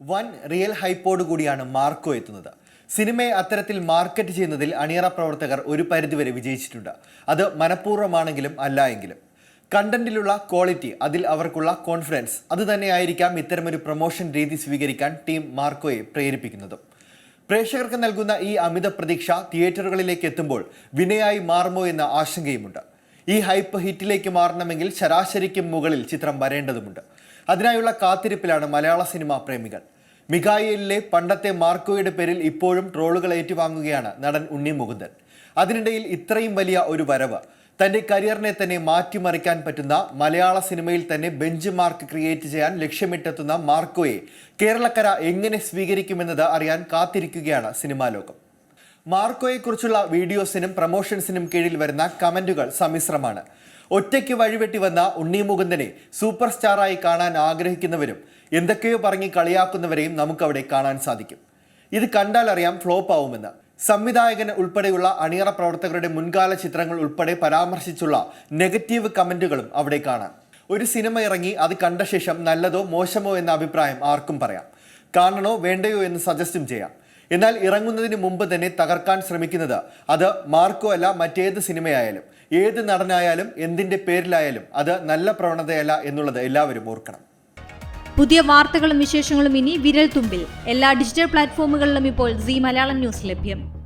വൻ റിയൽ ഹൈപ്പോട് കൂടിയാണ് മാർക്കോ എത്തുന്നത്. സിനിമയെ അത്തരത്തിൽ മാർക്കറ്റ് ചെയ്യുന്നതിൽ അണിയറ പ്രവർത്തകർ ഒരു പരിധിവരെ വിജയിച്ചിട്ടുണ്ട്. അത് മനഃപൂർവമാണെങ്കിലും അല്ല എങ്കിലും. കണ്ടന്റിലുള്ള ക്വാളിറ്റി അതിൽ അവർക്കുള്ള കോൺഫിഡൻസ് അത് തന്നെയായിരിക്കാം ഇത്തരമൊരു പ്രൊമോഷൻ രീതി സ്വീകരിക്കാൻ ടീം മാർക്കോയെ പ്രേരിപ്പിക്കുന്നതും. പ്രേക്ഷകർക്ക് നൽകുന്ന ഈ അമിത പ്രതീക്ഷ തിയേറ്ററുകളിലേക്ക് എത്തുമ്പോൾ വിനയായി മാറുമോ എന്ന ആശങ്കയുമുണ്ട്. ഈ ഹൈപ്പ് ഹിറ്റിലേക്ക് മാറണമെങ്കിൽ ശരാശരിക്കും മുകളിൽ ചിത്രം വരേണ്ടതുമുണ്ട്. അതിനായുള്ള കാത്തിരിപ്പിലാണ് മലയാള സിനിമാ പ്രേമികൾ. മികായിലിലെ പണ്ടത്തെ മാർക്കോയുടെ പേരിൽ ഇപ്പോഴും ട്രോളുകൾ ഏറ്റുവാങ്ങുകയാണ് നടൻ ഉണ്ണി മുകുന്ദൻ. അതിനിടയിൽ ഇത്രയും വലിയ ഒരു വരവ് തന്റെ കരിയറിനെ തന്നെ മാറ്റിമറിക്കാൻ പറ്റുന്ന മലയാള സിനിമയിൽ തന്നെ ബെഞ്ച് മാർക്ക് ക്രിയേറ്റ് ചെയ്യാൻ ലക്ഷ്യമിട്ടെത്തുന്ന മാർക്കോയെ കേരളക്കര എങ്ങനെ സ്വീകരിക്കുമെന്നത് അറിയാൻ കാത്തിരിക്കുകയാണ് സിനിമാ ലോകം. മാർക്കോയെക്കുറിച്ചുള്ള വീഡിയോസിനും പ്രമോഷൻസിനും കീഴിൽ വരുന്ന കമന്റുകൾ സമ്മിശ്രമാണ്. ഒറ്റയ്ക്ക് വഴിവെട്ടി വന്ന ഉണ്ണി മുകുന്ദനെ സൂപ്പർ സ്റ്റാറായി കാണാൻ ആഗ്രഹിക്കുന്നവരും എന്തൊക്കെയോ പറഞ്ഞ് കളിയാക്കുന്നവരെയും നമുക്കവിടെ കാണാൻ സാധിക്കും. ഇത് കണ്ടാൽ അറിയാം ഫ്ലോപ്പ് ആവുമെന്ന്. സംവിധായകൻ ഉൾപ്പെടെയുള്ള അണിയറ പ്രവർത്തകരുടെ മുൻകാല ചിത്രങ്ങൾ ഉൾപ്പെടെ പരാമർശിച്ചുള്ള നെഗറ്റീവ് കമന്റുകളും അവിടെ കാണാം. ഒരു സിനിമ ഇറങ്ങി അത് കണ്ട ശേഷം നല്ലതോ മോശമോ എന്ന അഭിപ്രായം ആർക്കും പറയാം. കാണണോ വേണ്ടയോ എന്ന് സജസ്റ്റും ചെയ്യാം. എന്നാൽ ഇറങ്ങുന്നതിന് മുമ്പ് തന്നെ തകർക്കാൻ ശ്രമിക്കുന്നത് അത് മാർക്കോ അല്ല മറ്റേത് സിനിമയായാലും. ഏത് നടനായാലും എന്തിന്റെ പേരിലായാലും അത് നല്ല പ്രവണതയല്ല എന്നുള്ളത് എല്ലാവരും ഓർക്കണം. പുതിയ വാർത്തകളും വിശേഷങ്ങളും ഇനി വിരൽ തുമ്പിൽ എല്ലാ ഡിജിറ്റൽ പ്ലാറ്റ്ഫോമുകളിലും ഇപ്പോൾ സി മലയാളം ന്യൂസ് ലഭ്യം.